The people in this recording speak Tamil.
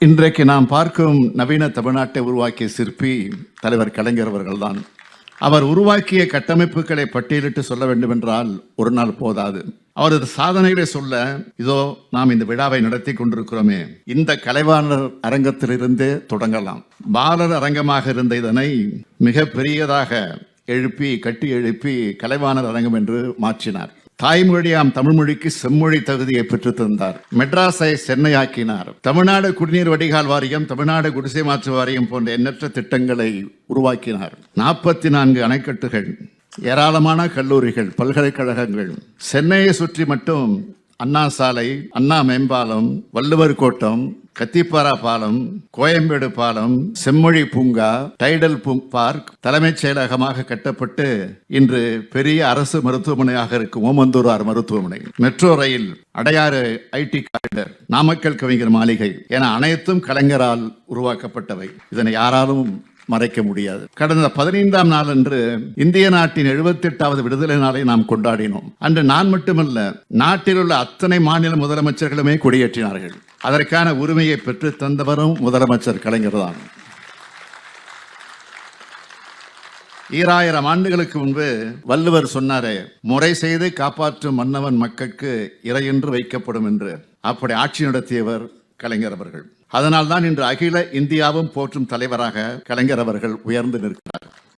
இன்றைக்கு நாம் பார்க்கும் நவீன தமிழ்நாட்டை உருவாக்கிய சிற்பி தலைவர் கலைஞர் அவர்கள்தான். அவர் உருவாக்கிய கட்டமைப்புகளை பட்டியலிட்டு சொல்ல வேண்டும் என்றால் ஒரு நாள் போதாது. அவரது சாதனைகளை சொல்ல இதோ நாம் இந்த விழாவை நடத்தி கொண்டிருக்கிறோமே. இந்த கலைவாணர் அரங்கத்திலிருந்தே தொடங்கலாம். பாலர் அரங்கமாக இருந்த இதனை மிக பெரியதாக எழுப்பி கட்டி எழுப்பி கலைவாணர் அரங்கம் என்று மாற்றினார். தாய்மொழியாம் தமிழ் மொழிக்கு செம்மொழி தகுதியை பெற்று தந்தார் மெட்ராஸை சென்னையாக்கினார். தமிழ்நாடு குடிநீர் வடிகால் வாரியம் தமிழ்நாடு குடிசை மாற்று வாரியம் போன்ற எண்ணற்ற திட்டங்களை உருவாக்கினார். நாற்பத்தி நான்கு அணைக்கட்டுகள் ஏராளமான கல்லூரிகள் பல்கலைக்கழகங்கள் சென்னையை சுற்றி மட்டும் அண்ணா சாலை அண்ணா மேம்பாலம் வள்ளுவர் கோட்டம் கத்திப்பாரா பாலம் கோயம்பேடு பாலம் செம்மொழி பூங்கா டைடல் பார்க் தலைமைச் செயலகமாக கட்டப்பட்டு இன்று பெரிய அரசு மருத்துவமனையாக இருக்கும் ஓமந்தூரார் மருத்துவமனை. Metro rail Adyar IT corridor Namakkal Kavignar Maaligai என அனைத்தும் கலைஞரால் உருவாக்கப்பட்டவை. இதனை யாராலும் மறைக்க முடியாது. கடந்த பதினைந்தாம் நாள் அன்று இந்திய நாட்டின் எழுபத்தி எட்டாவது விடுதலை நாளை நாம் கொண்டாடினோம். அன்று நான் மட்டுமல்ல நாட்டில் உள்ள அத்தனை மாநில முதலமைச்சர்களுமே கொடியேற்றினார்கள். அதற்கான உரிமையை பெற்று தந்தவரும் முதலமைச்சர் கலைஞர் தான். ஈராயிரம் ஆண்டுகளுக்கு முன்பு வள்ளுவர் சொன்னாரே முறை செய்து காப்பாற்றும் மன்னவன் மக்களுக்கு இறையென்று வைக்கப்படும் என்று. அப்படி ஆட்சி நடத்தியவர் கலைஞர் அவர்கள். அதனால்தான் இன்று அகில இந்தியாவும் போற்றும் தலைவராக கலைஞர் அவர்கள் உயர்ந்து நிற்கிறார்.